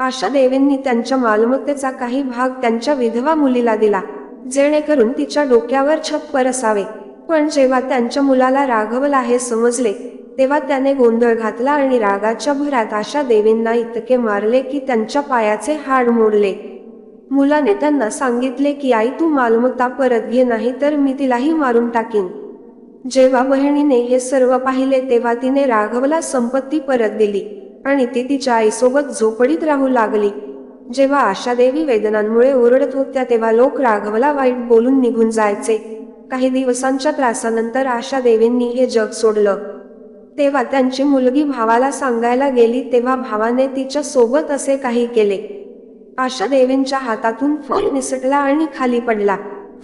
आशा देवींनी त्यांच्या मालमत्तेचा काही भाग त्यांच्या विधवा मुलीला दिला जेणेकरून तिच्या डोक्यावर छप्पर असावे पण जेव्हा त्यांच्या मुलाला राघवला हे समजले तेव्हा त्याने गोंधळ घातला आणि रागाच्या भरात आशा देवींना इतके मारले की त्यांच्या पायाचे हाड मोडले. मुलाने त्यांना सांगितले की आई तू मालमत्ता परत घे नाही तर मी तिलाही मारून टाकीन. जेव्हा बहिणीने हे सर्व पाहिले तेव्हा तिने राघवला संपत्ती परत दिली. आणि ती तिच्या आईसोबत झोपडीत राहू लागली. जेव्हा आशादेवी वेदनांमुळे ओरडत होत्या तेव्हा लोक राघवला वाईट बोलून निघून जायचे. काही दिवसांच्या त्रासानंतर आशा देवींनी हे जग सोडलं. तेव्हा त्यांची मुलगी भावाला सांगायला गेली तेव्हा भावाने तिच्या सोबत असे काही केले. आशा देवींच्या हातातून फोन निसटला आणि खाली पडला.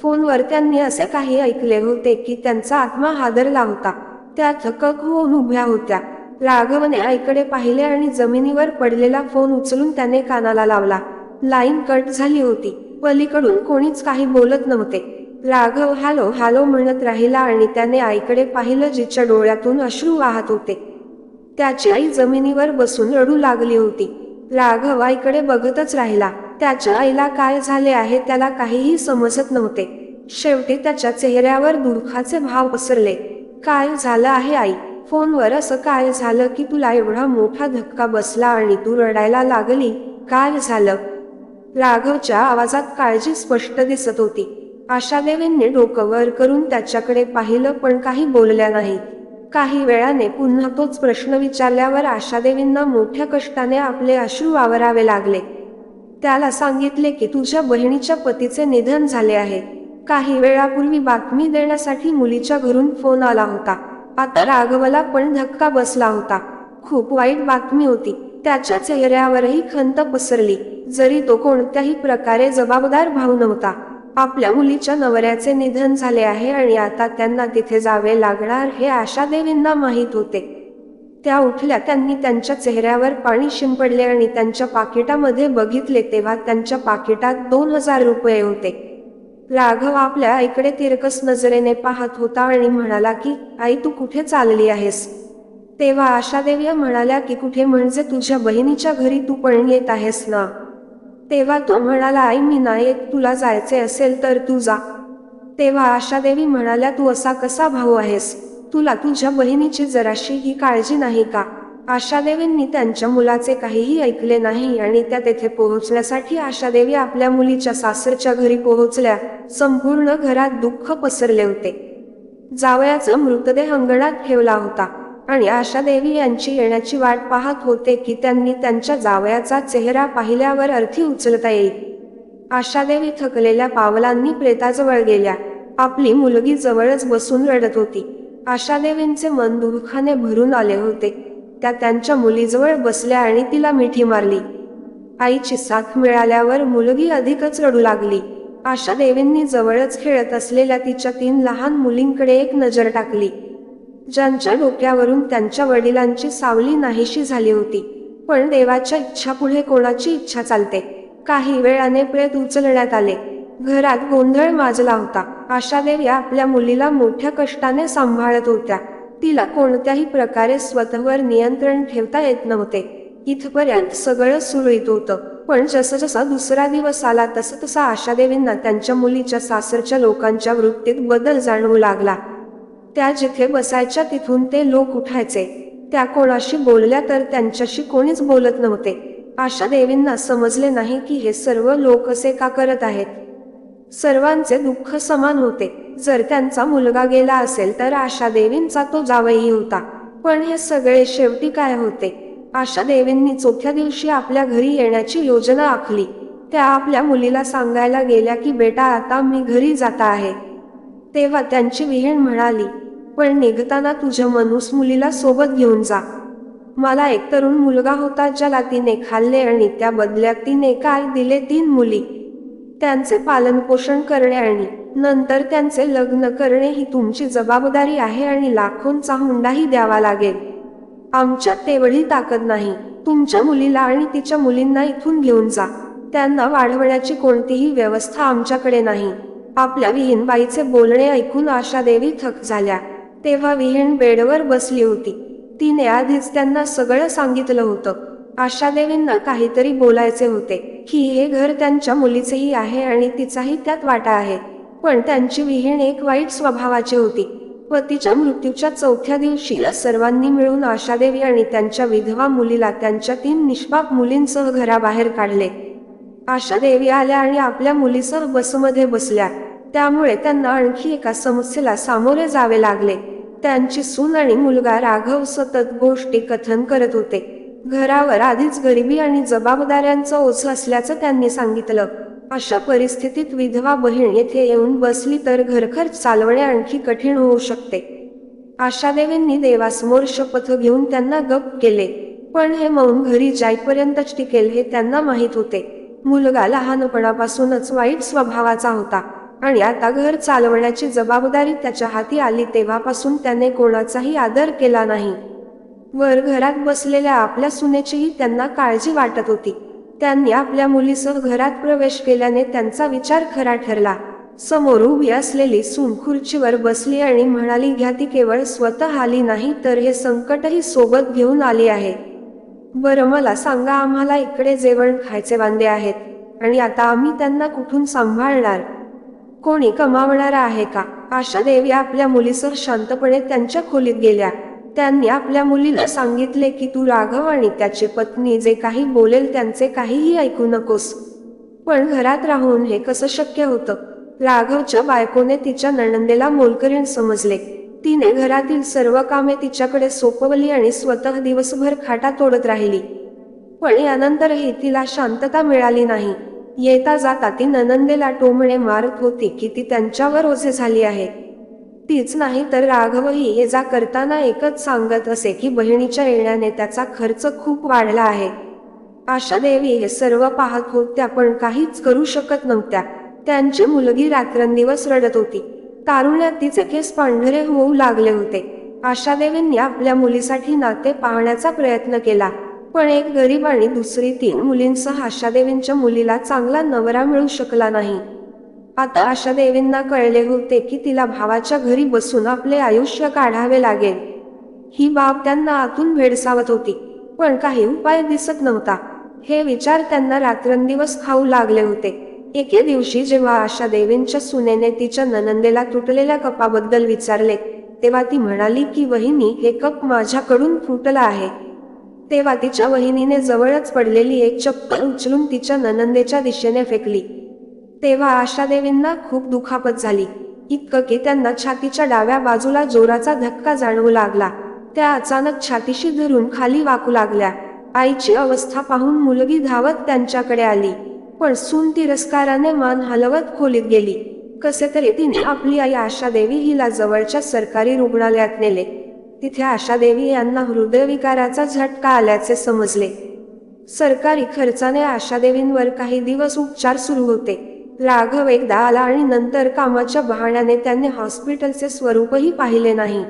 फोनवर त्यांनी असे काही ऐकले होते की त्यांचा आत्मा हादरला होता. त्या थकक होऊन उभ्या होत्या. राघवने आईकडे पाहिले आणि जमिनीवर पडलेला फोन उचलून त्याने कानाला लावला. लाईन कट झाली होती. पलीकडून कोणीच काही बोलत नव्हते. राघव हॅलो हॅलो म्हणत राहिला आणि त्याने आईकडे पाहिलं जिच्या डोळ्यातून अश्रू वाहत होते. त्याची आई जमिनीवर बसून रडू लागली होती. राघव आईकडे बघतच राहिला. त्याच्या आईला काय झाले आहे त्याला काहीही समजत नव्हते. शेवटी त्याच्या चेहऱ्यावर दुःखाचे भाव पसरले. काय झालं आहे आई? फोनवर असं काय झालं की तुला एवढा मोठा धक्का बसला आणि तू रडायला लागली? काय झालं? राघवच्या आवाजात काळजी स्पष्ट दिसत होती. आशादेवींनी डोकं वर करून त्याच्याकडे पाहिलं पण काही बोलल्या नाही. काही वेळाने पुन्हा तोच प्रश्न विचारल्यावर आशादेवींना मोठ्या कष्टाने आपले अश्रू वावरावे लागले. त्याला सांगितले की तुझ्या बहिणीच्या पतीचे निधन झाले आहे. काही वेळापूर्वी बातमी देण्यासाठी मुलीच्या घरून फोन आला होता. आता राघवला पण धक्का बसला होता. खूप वाईट बातमी होती. त्याच्या चेहऱ्यावरही खंत पसरली. जरी तो कोणत्याही प्रकारे जबाबदार भाऊ नव्हता. आपल्या मुलीच्या नवऱ्याचे निधन झाले आहे आणि आता त्यांना तिथे जावे लागणार हे आशादेवींना माहीत होते. त्या उठल्या त्यांनी त्यांच्या चेहऱ्यावर पाणी शिंपडले आणि त्यांच्या पाकिटामध्ये बघितले तेव्हा त्यांच्या पाकिटात दोन हजार रुपये होते. राघव आपल्या आईकडे तिरकस नजरेने पाहत होता आणि म्हणाला की आई तू कुठे चालली आहेस? तेव्हा आशादेवी म्हणाल्या की कुठे म्हणजे तुझ्या बहिणीच्या घरी तू पण येत आहेस ना? तेव्हा तो म्हणाला आई मी नाही येत. तुला जायचे असेल तर तू जा. तेव्हा आशादेवी म्हणाल्या तू असा कसा भाऊ आहेस? तुला तुझ्या बहिणीची जराशी ही काळजी नाही का? आशादेवींनी त्यांच्या मुलाचे काहीही ऐकले नाही आणि त्या तेथे पोहोचण्यासाठी आशादेवी आपल्या मुलीच्या सासरच्या घरी पोहोचल्या. संपूर्ण घरात दुःख पसरले होते. जावयाचा मृतदेह अंगणात ठेवला होता आणि आशादेवी यांची येण्याची वाट पाहत होते की त्यांनी त्यांच्या जावयाचा चेहरा पाहिल्यावर अर्थी उचलता येईल. आशादेवी थकलेल्या पावलांनी प्रेताजवळ गेल्या. आपली मुलगी जवळच बसून रडत होती. आशादेवींचे मन दुःखाने भरून आले होते. त्या त्यांच्या मुलीजवळ बसल्या आणि तिला मिठी मारली. आईची साथ मिळाल्यावर मुलगी अधिकच रडू लागली. आशा देवींनी जवळच खेळत असलेल्या तिच्या तीन लहान मुलींकडे एक नजर टाकली. ज्यांच्या डोक्यावरून त्यांच्या वडिलांची सावली नाहीशी झाली होती. पण देवाच्या इच्छा पुढे कोणाची इच्छा चालते? काही वेळाने प्रेत उचलण्यात आले. घरात गोंधळ माजला होता. आशादेवी आपल्या मुलीला मोठ्या कष्टाने सांभाळत होत्या. तिला कोणत्याही प्रकारे स्वतःवर नियंत्रण ठेवता येत नव्हते. इथपर्यंत सगळं सुरळीत होतं. पण जसं जसा दुसरा दिवस आला तसं तसा आशादेवींना त्यांच्या मुलीच्या सासरच्या लोकांच्या वृत्तीत बदल जाणवू लागला. त्या जिथे बसायच्या तिथून ते लोक उठायचे. त्या कोणाशी बोलल्या तर त्यांच्याशी कोणीच बोलत नव्हते. आशा देवींना समजले नाही की हे सर्व लोक असे का करत आहेत. सर्वांचे दुःख समान होते. जर त्यांचा मुलगा गेला असेल तर आशा देवींचा तो जावई होता. पण हे सगळे शेवटी काय होते? आशा देवींनी चौथ्या दिवशी आपल्या घरी येण्याची योजना आखली. त्या आपल्या मुलीला सांगायला गेल्या की बेटा आता मी घरी जाता आहे. तेव्हा त्यांची विहीण म्हणाली पण निघताना तुझ्या मनुस मुलीला सोबत घेऊन जा. मला एक तरुण मुलगा होता ज्याला तिने खाल्ले आणि त्या बदल्यात तिने काय दिले तीन मुली. त्यांचे पालनपोषण करणे आणि नंतर त्यांचे लग्न करणे ही तुमची जबाबदारी आहे आणि लाखोंचा हुंडाही द्यावा लागेल. आमच्यात तेवढी ताकद नाही. तुमच्या मुलीला आणि तिच्या मुलींना इथून घेऊन जा. त्यांना वाढवण्याची कोणतीही व्यवस्था आमच्याकडे नाही. आपल्या विहीनबाईचे बोलणे ऐकून आशादेवी थक झाल्या. तेव्हा विहीण बेडवर बसली होती. तिने आधीच त्यांना सगळं सांगितलं होतं. आशादेवींना काहीतरी बोलायचे होते. की हे घर त्यांच्या मुलीचेही आहे आणि तिचाही त्यात वाटा आहे. पण त्यांची विहीण एक वाईट स्वभावाची होती पतीच्या मृत्यूच्या चौथ्या दिवशी सर्वांनी मिळून आशादेवी आणि त्यांच्या विधवा मुलीला त्यांच्या तीन निष्पाप मुलींसह घराबाहेर काढले. आशादेवी आल्या आणि आपल्या मुलीसह बसमध्ये बसल्या. त्यामुळे त्यांना आणखी एका समस्येला सामोरे जावे लागले. त्यांची सून आणि मुलगा राघव सतत गोष्टी कथन करत होते. घरावर आधीच गरिबी आणि जबाबदाऱ्यांचं ओझ असल्याचं त्यांनी सांगितलं. अशा परिस्थितीत विधवा बहीण येथे येऊन बसली तर घरखर्च चालवणे आणखी कठीण होऊ शकते. आशादेवींनी देवासमोर शपथ घेऊन त्यांना गप केले. पण हे मौन घरी जाईपर्यंतच टिकेल हे त्यांना माहीत होते. मुलगा लहानपणापासूनच वाईट स्वभावाचा होता आणि आता घर चालवण्याची जबाबदारी त्याच्या हाती आली तेव्हापासून त्याने कोणाचाही आदर केला नाही. वर घरात बसलेल्या आपल्या सुनेचीही त्यांना काळजी वाटत होती. त्यांनी आपल्या मुलीसह घरात प्रवेश केल्याने त्यांचा विचार खरा ठरला. समोर उभी असलेली सून खुर्चीवर बसली आणि म्हणाली घ्या ती केवळ स्वतः आली नाही तर हे संकटही सोबत घेऊन आली आहे. बरं मला सांगा आम्हाला इकडे जेवण खायचे वांदे आहेत आणि आता आम्ही त्यांना कुठून सांभाळणार? कोणी कमावणारा आहे का? आशा देवी आपल्या मुलीसह शांतपणे त्यांच्या खोलीत गेल्या. त्यांनी आपल्या मुलीला सांगितले की तू राघव आणि त्याची पत्नी जे काही बोलेल त्यांचे काहीही ऐकू नकोस. पण घरात राहून हे कसं शक्य होतं? राघवच्या बायकोने तिच्या नणंदेला मोलकरीण समजले. तिने घरातील सर्व कामे तिच्याकडे सोपवली आणि स्वतः दिवसभर खाटा तोडत राहिली. पण यानंतरही तिला शांतता मिळाली नाही. येता जाता ती ननंदेला टोमणे मारत होती की ती त्यांच्यावर ओझे झाली आहे. तीच नाही तर राघवही ये जा करताना एकच सांगत असे की बहिणीच्या येण्याने त्याचा खर्च खूप वाढला आहे. आशा देवी हे सर्व पाहत होत्या पण काहीच करू शकत नव्हत्या. त्यांची मुलगी रात्रंदिवस रडत होती. तारुण्यात तिचे केस पांढरे होऊ लागले होते. आशादेवींनी आपल्या मुलीसाठी नाते पाहण्याचा प्रयत्न केला पण एक गरीब आणि दुसरी तीन मुलींसह आशादेवींच्या मुलीला चांगला नवरा मिळू शकला नाही. आता आशादेवींना कळले होते की तिला भावाच्या घरी बसून आपले आयुष्य काढावे लागेल. ही बाब त्यांना आतून भेडसावत होती पण काही उपाय दिसत नव्हता. हे विचार त्यांना रात्रंदिवस खाऊ लागले होते. एके दिवशी जेव्हा आशा देवींच्या सुनेने तिच्या ननंदेला तुटलेल्या कपाबद्दल विचारले तेव्हा ती म्हणाली की वहिनी हे कप माझ्याकडून फुटला आहे. तेव्हा तिच्या वहिनीने जवळच पडलेली एक चप्पल उचलून तिच्या ननंदेच्या दिशेने फेकली. तेव्हा आशादेवींना खूप दुखापत झाली. इतकं की त्यांना छातीच्या डाव्या बाजूला जोराचा धक्का जाणवू लागला. त्या अचानक छातीशी धरून खाली वाकू लागल्या. आईची अवस्था पाहून मुलगी धावत त्यांच्याकडे आली. पण सून तिरस्काराने मान हलवत खोलीत गेली. कसे तरी तिने आपली आई आशादेवी हिला जवळच्या सरकारी रुग्णालयात नेले. तिथे आशादेवी यांना हृदयविकाराचा झटका आल्याचे समजले. सरकारी खर्चाने आशादेवींवर काही दिवस उपचार सुरू होते. राघव एकदा आला आणि नंतर कामाच्या बहाण्याने त्याने हॉस्पिटलचे स्वरूपही पाहिले नाही.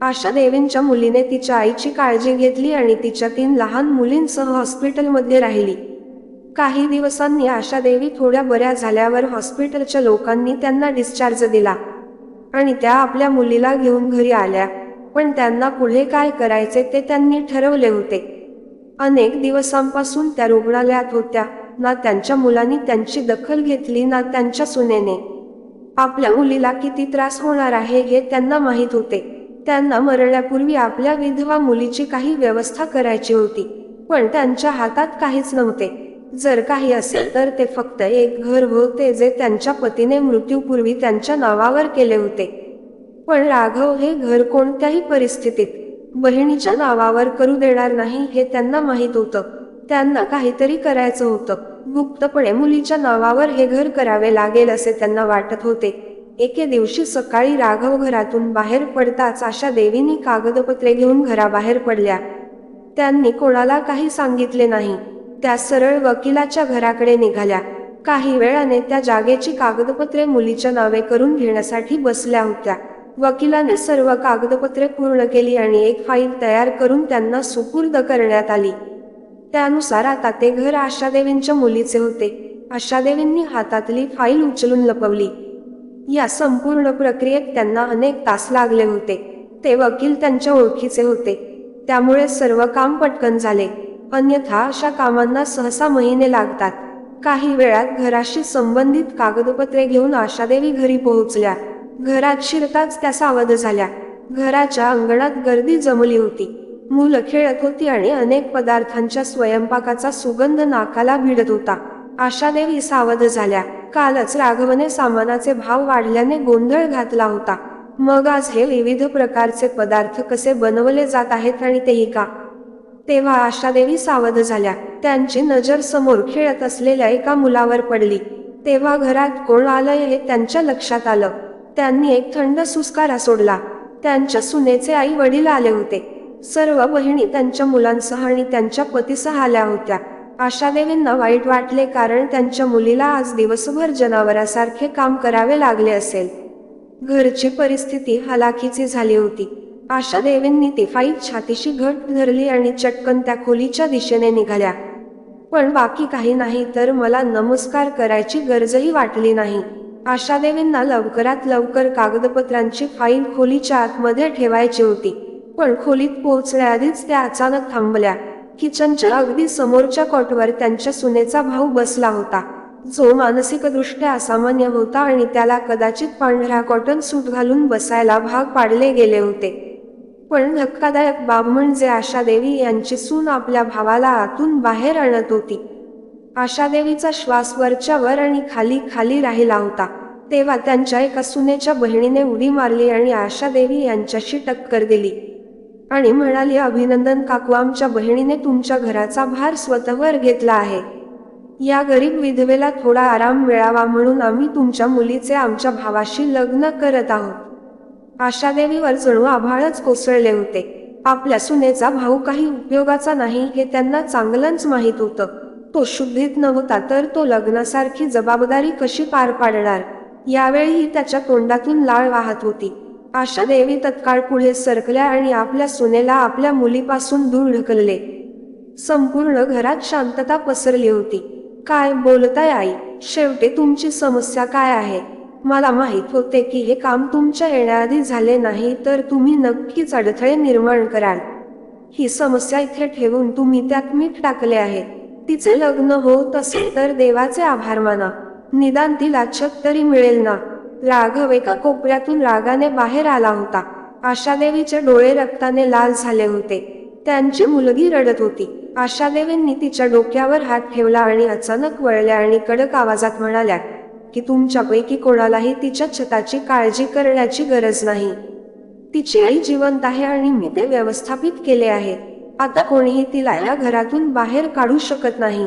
आशा देवींच्या मुलीने तिच्या आईची काळजी घेतली आणि तिच्या तीन लहान मुलींसह हॉस्पिटलमध्ये राहिली. काही दिवसांनी आशा देवी थोड्या बऱ्या झाल्यावर हॉस्पिटलच्या लोकांनी त्यांना डिस्चार्ज दिला आणि त्या आपल्या मुलीला घेऊन घरी आल्या. पण त्यांना पुढे काय करायचे ते त्यांनी ठरवले होते. अनेक दिवसांपासून त्या रुग्णालयात होत्या. ना त्यांच्या मुलांनी त्यांची दखल घेतली ना त्यांच्या सुनेने. आपल्या मुलीला किती त्रास होणार आहे हे त्यांना माहीत होते. त्यांना मरण्यापूर्वी आपल्या विधवा मुलीची काही व्यवस्था करायची होती पण त्यांच्या हातात काहीच नव्हते. जर काही असेल तर ते फक्त एक घर होते जे त्यांच्या पतीने मृत्यूपूर्वी त्यांच्या नावावर केले होते. पण राघव हे घर कोणत्याही परिस्थितीत बहिणीच्या नावावर करू देणार नाही हे त्यांना माहीत होतं. त्यांना काहीतरी करायचं होतं. मुक्तपणे मुलीच्या नावावर हे घर करावे लागेल असे त्यांना वाटत होते. एके दिवशी सकाळी राघव घरातून बाहेर पडताच आशा देवींनी कागदपत्रे घेऊन घराबाहेर पडल्या. त्यांनी कोणाला काही सांगितले नाही. त्या सरळ वकिलाच्या घराकडे निघाल्या. काही वेळाने त्या जागेची कागदपत्रे मुलीच्या नावे करून घेण्यासाठी बसल्या होत्या. वकिलाने सर्व कागदपत्रे पूर्ण केली आणि एक फाईल तयार करून त्यांना सुपूर्द करण्यात आली. त्यानुसार आता ते घर आशादेवींच्या मुलीचे होते. आशादेवींनी हातातली फाईल उचलून लपवली. या संपूर्ण प्रक्रियेत त्यांना अनेक तास लागले होते. ते वकील त्यांच्या ओळखीचे होते. त्यामुळे सर्व काम पटकन झाले. अन्यथा अशा कामांना सहसा महिने लागतात. काही वेळात घराशी संबंधित कागदपत्रे घेऊन आशादेवी घरी पोहोचल्या. घरात शिरताच त्या सावध झाल्या. घराच्या अंगणात गर्दी जमली होती. मुलं खेळत होती आणि अनेक पदार्थांच्या स्वयंपाकाचा सुगंध नाकाला भिडत होता. आशादेवी सावध झाल्या. कालच राघवने सामानाचे भाव वाढल्याने गोंधळ घातला होता. मग आज हे विविध प्रकारचे पदार्थ कसे बनवले जात आहेत आणि तेही का? तेव्हा आशादेवी सावध झाल्या. त्यांची नजर समोर खेळत असलेल्या एका मुलावर पडली. तेव्हा घरात कोण आलंय हे त्यांच्या लक्षात आलं. त्यांनी एक थंड सुस्कारा सोडला. त्यांच्या सुनेचे आई वडील आले होते. सर्व बहिणी त्यांच्या मुलांसह आणि त्यांच्या पतीसह आल्या होत्या. आशादेवींना वाईट वाटले कारण त्यांच्या मुलीला आज दिवसभर जनावरासारखे काम करावे लागले असेल. घरची परिस्थिती हलाखीची झाली होती. आशादेवींनी ती फाईल छातीशी घट धरली आणि चटकन त्या खोलीच्या दिशेने निघाल्या. पण बाकी काही नाही तर मला नमस्कार करायची गरजही वाटली नाही. आशादेवींना लवकरात लवकर कागदपत्रांची फाईल खोलीच्या आतमध्ये ठेवायची होती. पण खोलीत पोहोचण्याआधीच त्या अचानक थांबल्या. किचनच्या अगदी समोरच्या कॉटवर त्यांच्या सुनेचा भाऊ बसला होता. जो मानसिकदृष्ट्या असामान्य होता आणि त्याला कदाचित पांढरा कॉटन सूट घालून बसायला भाग पाडले गेले होते. पण धक्कादायक बाब म्हणजे आशादेवी यांची सून आपल्या भावाला आतून बाहेर आणत होती. आशादेवीचा श्वास वरच्या वर आणि खाली खाली राहिला होता. तेव्हा त्यांच्या एका सुनेच्या बहिणीने उडी मारली आणि आशादेवी यांच्याशी टक्कर दिली. आणि म्हणाली अभिनंदन काकू आमच्या बहिणीने तुमच्या घराचा भार स्वतःवर घेतला आहे. या गरीब विधवेला थोडा आराम मिळावा म्हणून आम्ही तुमच्या मुलीचे आमच्या भावाशी लग्न करत आहोत. आशादेवीवर जणू आभाळच कोसळले होते. आपल्या सुनेचा भाऊ काही उपयोगाचा नाही हे त्यांना चांगलंच माहीत होतं. तो शुद्धीत नव्हता तर तो लग्नासारखी जबाबदारी कशी पार पाडणार? यावेळीही त्याच्या तोंडातून लाळ वाहत होती. आशा देवी तत्काळ पुढे सरकल्या आणि आपल्या सुनेला आपल्या मुलीपासून दूर ढकलले. संपूर्ण घरात शांतता पसरली होती. काय बोलताय आई? शेवटी तुमची समस्या काय आहे? मला माहीत होते की हे काम तुमच्या येण्याआधी झाले नाही तर तुम्ही नक्कीच अडथळे निर्माण कराल. ही समस्या इथे ठेवून तुम्ही त्यात मीठ टाकले आहे. तिचे लग्न होत असेल तर देवाचे आभार माना. निदान तिला छत तरी मिळेल ना? राघव एका कोपऱ्यातून रागाने बाहेर आला होता. आशादेवीचे डोळे रक्ताने लाल झाले होते. त्यांची मुलगी रडत होती. आशादेवींनी तिच्या डोक्यावर हात ठेवला आणि अचानक वळल्या आणि कडक आवाजात म्हणाल्या की तुमच्यापैकी कोणालाही तिच्या छताची काळजी करण्याची गरज नाही. तिची आई जिवंत आहे आणि मी ते व्यवस्थापित केले आहे. आता कोणीही तिला या घरातून बाहेर काढू शकत नाही.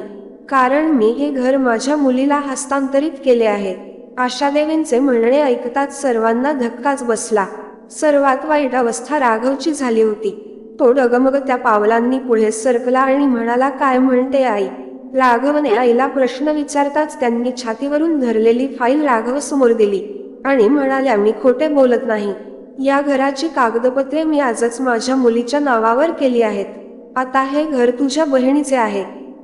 कारण मी हे घर माझ्या मुलीला हस्तांतरित केले आहे. आशादेवींचे म्हणणे ऐकताच सर्वांना धक्काच बसला. सर्वात वाईट अवस्था राघवची झाली होती. तो डगमग त्या पावलांनी पुढे सरकला आणि म्हणाला काय म्हणते आई? राघवने आईला प्रश्न विचारताच त्यांनी छातीवरून धरलेली फाईल राघव समोर दिली आणि म्हणाल्या मी खोटे बोलत नाही. या घराची कागदपत्रे मी आजच माझ्या मुलीच्या नावावर केली आहेत. आता हे घर तुझ्या बहिणीचे आहे.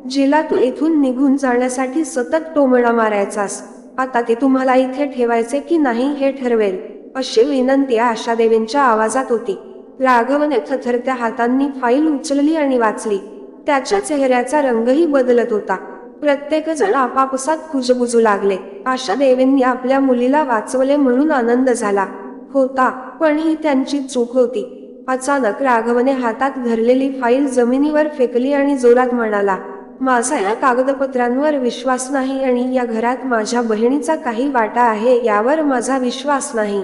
जिला तू इथून निघून जाण्यासाठी सतत टोमणा मारायचास. आता ते तुम्हाला इथे ठेवायचे की नाही हे ठरवेल अशी विनंती आशादेवींच्या आवाजात होती. राघवने थथरत्या हातांनी फाईल उचलली आणि वाचली. त्याच्या चेहऱ्याचा रंगही बदलत होता. प्रत्येक जण आपापसात कुजबुजू लागले. आशा देवींनी आपल्या मुलीला वाचवले म्हणून आनंद झाला. होता पण ही त्यांची चूक होती. अचानक राघवने हातात धरलेली फाईल जमिनीवर फेकली आणि जोरात म्हणाला माझा या कागदपत्रांवर विश्वास नाही आणि या घरात माझ्या बहिणीचा काही वाटा आहे यावर माझा विश्वास नाही.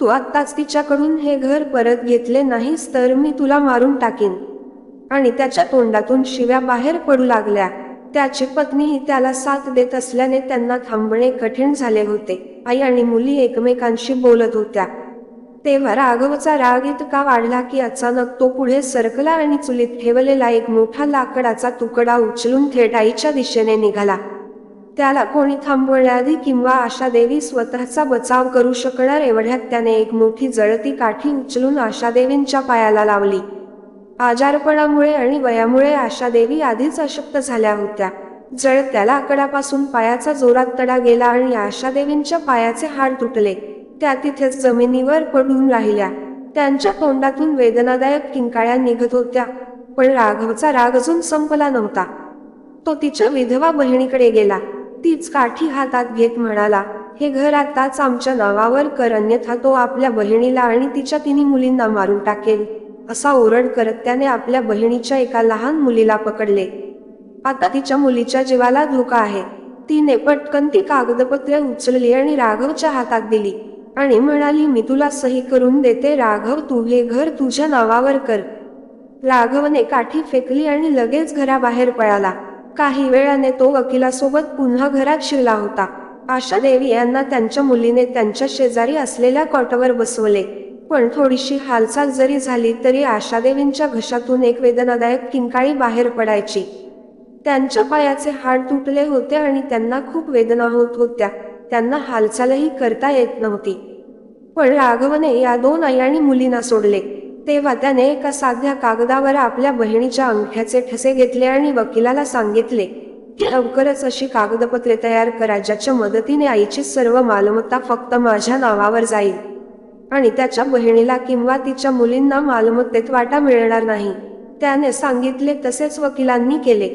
तू आत्ताच तिच्याकडून हे घर परत घेतले नाहीस तर मी तुला मारून टाकीन. आणि त्याच्या तोंडातून शिव्या बाहेर पडू लागल्या. त्याची पत्नीही त्याला साथ देत असल्याने त्यांना थांबणे कठीण झाले होते. आई आणि मुली एकमेकांशी बोलत होत्या. तेव्हा राघवचा राग इतका वाढला की अचानक तो पुढे सरकला आणि चुलीत ठेवलेला एक मोठा लाकडाचा तुकडा उचलून थेट आईच्या दिशेने निघाला. त्याला कोणी थांबवण्याआधी किंवा आशादेवी स्वतःचा बचाव करू शकणार एवढ्यात त्याने एक मोठी जळती काठी उचलून आशादेवींच्या पायाला लावली. आजारपणामुळे आणि वयामुळे आशादेवी आधीच अशक्त झाल्या होत्या. जळत्या लाकडापासून पायाचा जोरात तडा गेला आणि आशादेवींच्या पायाचे हाड तुटले. त्या तिथेच जमिनीवर पडून राहिल्या. त्यांच्या तोंडातून वेदनादायक किंकाळ्या निघत होत्या पण राघवचा राग अजून संपला नव्हता. तो तिच्या विधवा बहिणीकडे गेला. तीच काठी हातात घेत म्हणाला हे घर आताच आमच्या नावावर कर अन्यथा तो आपल्या बहिणीला आणि तिच्या तिन्ही मुलींना मारून टाकेल असा ओरड करत त्याने आपल्या बहिणीच्या एका लहान मुलीला पकडले. आता तिच्या मुलीच्या जीवाला धोका आहे. तिने पटकन ती कागदपत्रे उचलली आणि राघवच्या हातात दिली. आणि म्हणाली मी तुला सही करून देते राघव तू हे घर तुझ्या नावावर कर. राघवने काठी फेकली आणि लगेच घराबाहेर पळाला. काही वेळाने तो वकिलासोबत पुन्हा घरात शिरला होता. आशा देवी यांना त्यांच्या मुलीने त्यांच्या शेजारी असलेल्या कॉटवर बसवले. पण थोडीशी हालचाल जरी झाली तरी आशादेवींच्या घशातून एक वेदनादायक किंकाळी बाहेर पडायची. त्यांच्या पायाचे हाड तुटले होते आणि त्यांना खूप वेदना होत होत्या. त्यांना हालचालही करता येत नव्हती. पण राघवने या दोन आई आणि मुलींना सोडले. तेव्हा त्याने एका साध्या कागदावर आपल्या बहिणीच्या अंगठ्याचे ठसे घेतले आणि वकिलाला सांगितले की लवकरच अशी कागदपत्रे तयार करा ज्याच्या मदतीने आईची सर्व मालमत्ता फक्त माझ्या नावावर जाईल. आणि त्याच्या बहिणीला किंवा तिच्या मुलींना मालमत्तेत वाटा मिळणार नाही. त्याने सांगितले तसेच वकिलांनी केले.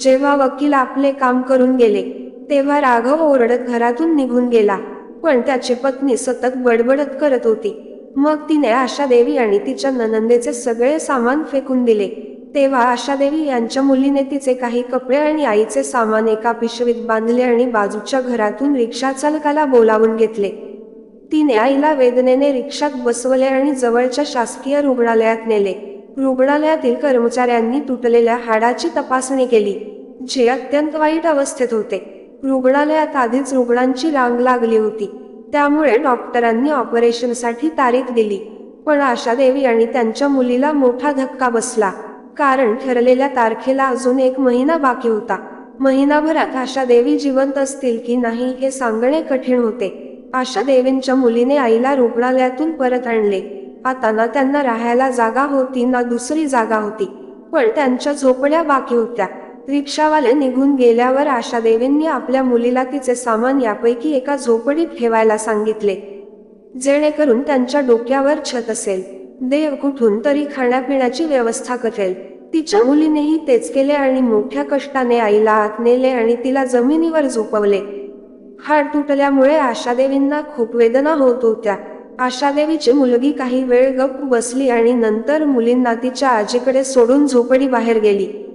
जेव्हा वकील आपले काम करून गेले तेव्हा राघव ओरडत घरातून निघून गेला. पण त्याची पत्नी सतत बडबडत करत होती. मग तिने आशादेवी आणि तिच्या ननंदेचे सगळे सामान फेकून दिले. तेव्हा आशादेवी यांच्या मुलीने तिचे काही कपडे आणि आईचे सामान एका पिशवीत बांधले आणि बाजूच्या घरातून रिक्षा चालकाला बोलावून घेतले. तिने आईला वेदनेने रिक्षात बसवले आणि जवळच्या शासकीय रुग्णालयात नेले. रुग्णालयातील कर्मचाऱ्यांनी तुटलेल्या हाडाची तपासणी केली जे अत्यंत वाईट अवस्थेत होते. रुग्णालयात आधीच रुग्णांची रांग लागली होती. त्यामुळे डॉक्टरांनी ऑपरेशनसाठी तारीख दिली. पण आशादेवी आणि त्यांच्या मुलीला मोठा धक्का बसला. कारण ठरलेल्या तारखेला अजून एक महिना बाकी होता. महिनाभरात आशा देवी जिवंत असतील की नाही हे सांगणे कठीण होते. आशा देवींच्या मुलीने आईला रुग्णालयातून परत आणले. आता ना त्यांना राहायला जागा होती ना दुसरी जागा होती. पण त्यांच्या झोपड्या बाकी होत्या. रिक्षावाले निघून गेल्यावर आशादेवींनी आपल्या मुलीला तिचे सामान यापैकी एका झोपडीत ठेवायला सांगितले जेणेकरून त्यांच्या डोक्यावर छत असेल. देव कुठून तरी खाण्यापिण्याची व्यवस्था करेल. तिच्या मुलीनेही तेच केले आणि मोठ्या कष्टाने आईला आत नेले आणि तिला जमिनीवर झोपवले. हाड तुटल्यामुळे आशादेवींना खूप वेदना होत होत्या. आशादेवीची मुलगी काही वेळ गप्प बसली आणि नंतर मुलींना तिच्या आजीकडे सोडून झोपडी बाहेर गेली.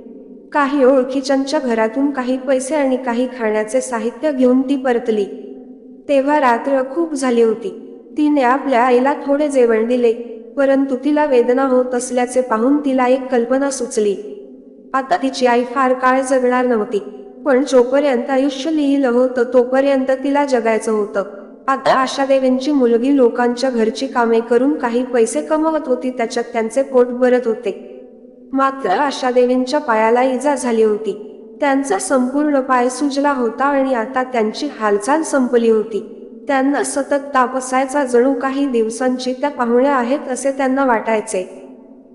काही ओळखीच्यांच्या घरातून काही पैसे आणि काही खाण्याचे साहित्य घेऊन ती परतली. तेव्हा रात्र खूप झाली होती. तिने आपल्या आईला थोडे जेवण दिले परंतु तिला वेदना होत असल्याचे पाहून तिला एक कल्पना सुचली. आता तिची आई फार काळ जगणार नव्हती पण जोपर्यंत आयुष्य लिहिलं होतं तोपर्यंत तिला जगायचं होतं. आता आशादेवींची मुलगी लोकांच्या घरची कामे करून काही पैसे कमवत होती त्याच्यात त्यांचे पोट भरत होते. मात्र आशादेवींच्या पायाला इजा झाली होती. त्यांचा संपूर्ण पाय सुजला होता आणि आता त्यांची हालचाल संपली होती. त्यांना सतत तापसायचा जणू काही दिवसांची त्या पाहुण्या आहेत असे त्यांना वाटायचे.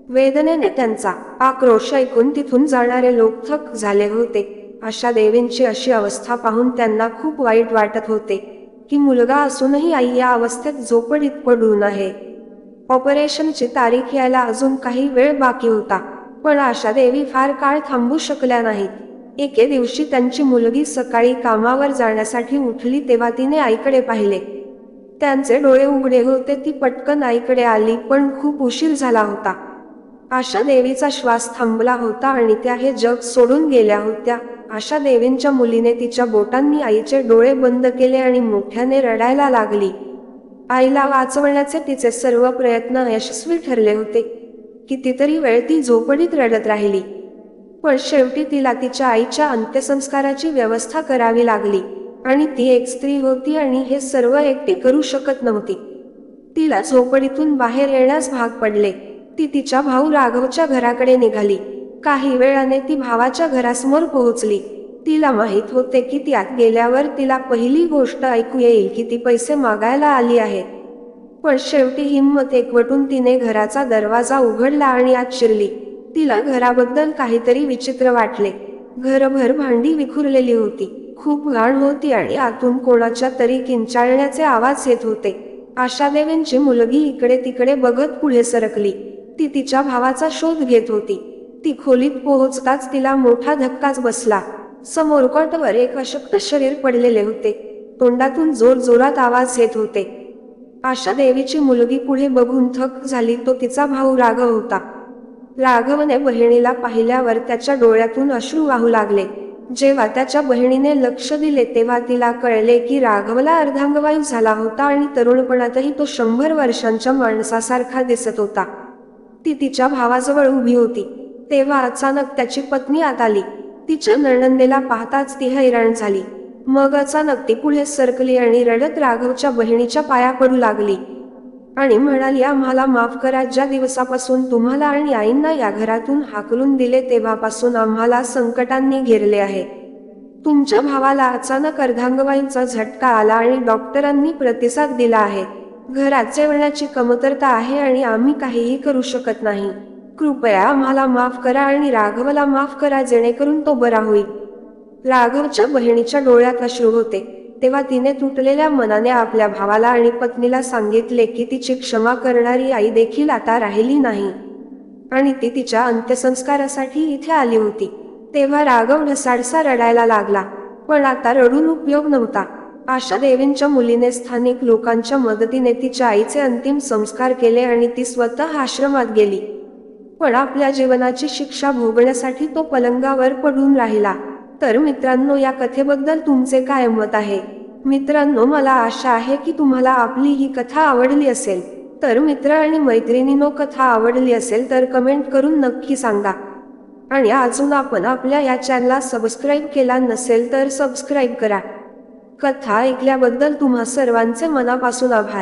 वेदनेने त्यांचा आक्रोश ऐकून तिथून जाणारे लोक थक झाले होते. अशा देवींची अशी अवस्था पाहून त्यांना खूप वाईट वाटत होते की मुलगा असूनही आई या अवस्थेत झोपडीत पडून आहे. ऑपरेशनची तारीख यायला अजून काही वेळ बाकी होता. पण आशा देवी फार काळ थांबू शकल्या नाहीत. एके दिवशी त्यांची मुलगी सकाळी कामावर जाण्यासाठी उठली तेव्हा तिने आईकडे पाहिले. त्यांचे डोळे उघडे होते ती पटकन आईकडे आली पण खूप उशीर झाला होता. आशा देवीचा श्वास थांबला होता आणि त्या हे जग सोडून गेल्या होत्या. आशा देवींच्या मुलीने तिच्या बोटांनी आईचे डोळे बंद केले आणि मोठ्याने रडायला लागली. आईला वाचवण्याचे तिचे सर्व प्रयत्न यशस्वी ठरले होते. कितीतरी वेळ ती झोपडीत रडत राहिली. पण शेवटी तिला तिच्या आईच्या अंत्यसंस्काराची व्यवस्था करावी लागली आणि ती एक स्त्री होती आणि हे सर्व एकटी करू शकत नव्हती. तिला झोपडीतून बाहेर येण्यास भाग पडले. ती तिच्या भाऊ राघवच्या घराकडे निघाली. काही वेळाने ती भावाच्या घरासमोर पोहोचली. तिला माहीत होते की त्यात गेल्यावर तिला पहिली गोष्ट ऐकू येईल की ती पैसे मागायला आली आहे. पण शेवटी हिंमत एकवटून तिने घराचा दरवाजा उघडला आणि आत शिरली. तिला घराबद्दल काहीतरी विचित्र वाटले. घरभर भांडी विखुरलेली होती. खूप घाण होती आणि आतून कोणाच्या तरी किंचाळण्याचे आवाज येत होते. आशादेवींची मुलगी इकडे तिकडे बघत पुढे सरकली. ती तिच्या भावाचा शोध घेत होती. ती खोलीत पोहोचताच तिला मोठा धक्काच बसला. समोर कॉटवर एक अशक्त शरीर पडलेले होते. तोंडातून जोर जोरात आवाज येत होते. आशा देवीची मुलगी पुढे बघून थक झाली तो तिचा भाऊ राघव होता. राघवने बहिणीला पाहिल्यावर त्याच्या डोळ्यातून अश्रू वाहू लागले. जेव्हा त्याच्या बहिणीने लक्ष दिले तेव्हा तिला कळले की राघवला अर्धांगवायू झाला होता आणि तरुणपणातही तो शंभर वर्षांच्या माणसासारखा दिसत होता. ती तिच्या भावाजवळ उभी होती. तेव्हा अचानक त्याची पत्नी आत आली. तिच्या नणंदेला पाहताच ती हैराण झाली. मग अचानक ती पुढे सरकली आणि रडत राघवच्या बहिणीच्या पाया पडू लागली. आणि म्हणाली आम्हाला माफ करा ज्या दिवसापासून तुम्हाला आणि आईंना या घरातून हाकलून दिले तेव्हापासून आम्हाला संकटांनी घेरले आहे. तुमच्या भावाला अचानक अर्धांगवाईंचा झटका आला आणि डॉक्टरांनी प्रतिसाद दिला आहे. घरात जेवणाची कमतरता आहे आणि आम्ही काहीही करू शकत नाही. कृपया आम्हाला माफ करा आणि राघवला माफ करा जेणेकरून तो बरा होईल. राघवच्या बहिणीच्या डोळ्यात अश्रू होते. तेव्हा तिने तुटलेल्या मनाने आपल्या भावाला आणि पत्नीला सांगितले की तिची क्षमा करणारी आई देखील आता राहिली नाही. आणि ती तिच्या अंत्यसंस्कारासाठी इथे आली होती. तेव्हा राघव ढसाडसा रडायला लागला. पण आता रडून उपयोग नव्हता. आशा देवींच्या मुलीने स्थानिक लोकांच्या मदतीने तिच्या आईचे अंतिम संस्कार केले आणि ती स्वतः आश्रमात गेली. पण आपल्या जीवनाची शिक्षा भोगण्यासाठी तो पलंगावर पडून राहिला. तर मित्रांनो या कथेबद्दल तुमचे काय मत आहे? मित्रांनो मला आशा आहे की तुम्हाला आपली ही कथा आवडली असेल. तर मित्र आणि मैत्रिणीनो कथा आवडली असेल तर कमेंट करून नक्की सांगा. आणि अजून आपण आपल्या या चॅनलला सबस्क्राईब केला नसेल तर सबस्क्राईब करा. कथा ऐकल्याबद्दल तुम्हा सर्वांचे मनापासून आभार.